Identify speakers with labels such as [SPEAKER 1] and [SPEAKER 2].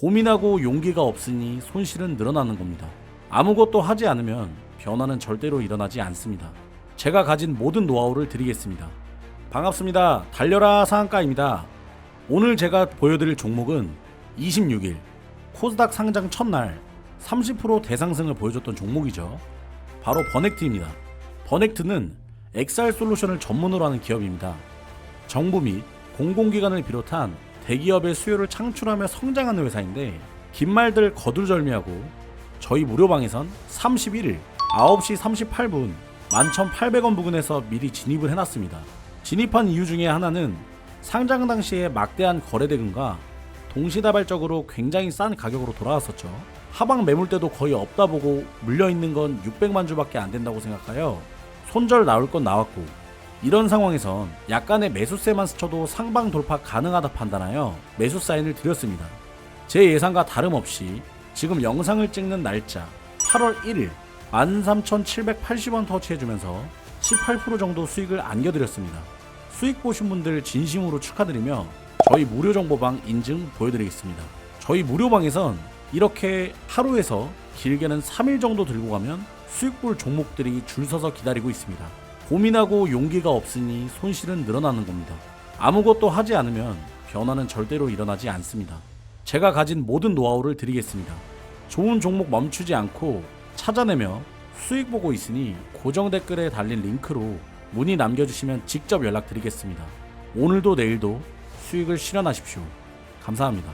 [SPEAKER 1] 고민하고 용기가 없으니 손실은 늘어나는 겁니다. 아무것도 하지 않으면 변화는 절대로 일어나지 않습니다. 제가 가진 모든 노하우를 드리겠습니다. 반갑습니다. 달려라 상한가입니다. 오늘 제가 보여드릴 종목은 26일 코스닥 상장 첫날 30% 대상승을 보여줬던 종목이죠. 바로 버넥트입니다. 버넥트는 XR 솔루션을 전문으로 하는 기업입니다. 정부 및 공공기관을 비롯한 대기업의 수요를 창출하며 성장하는 회사인데 긴 말들 거두절미하고 저희 무료방에선 31일 9시 38분 11,800원 부근에서 미리 진입을 해놨습니다. 진입한 이유 중에 하나는 상장 당시에 막대한 거래 대금과 동시다발적으로 굉장히 싼 가격으로 돌아왔었죠. 하방 매물대도 거의 없다 보고 물려있는 건 600만 주밖에 안 된다고 생각하여 손절 나올 건 나왔고 이런 상황에선 약간의 매수세만 스쳐도 상방 돌파 가능하다 판단하여 매수 사인을 드렸습니다. 제 예상과 다름없이 지금 영상을 찍는 날짜 8월 1일 13,780원 터치해주면서 18% 정도 수익을 안겨드렸습니다. 수익 보신 분들 진심으로 축하드리며 저희 무료 정보방 인증 보여드리겠습니다. 저희 무료방에선 이렇게 하루에서 길게는 3일 정도 들고 가면 수익 볼 종목들이 줄 서서 기다리고 있습니다. 고민하고 용기가 없으니 손실은 늘어나는 겁니다. 아무것도 하지 않으면 변화는 절대로 일어나지 않습니다. 제가 가진 모든 노하우를 드리겠습니다. 좋은 종목 멈추지 않고 찾아내며 수익 보고 있으니 고정 댓글에 달린 링크로 문의 남겨주시면 직접 연락드리겠습니다. 오늘도 내일도 수익을 실현하십시오. 감사합니다.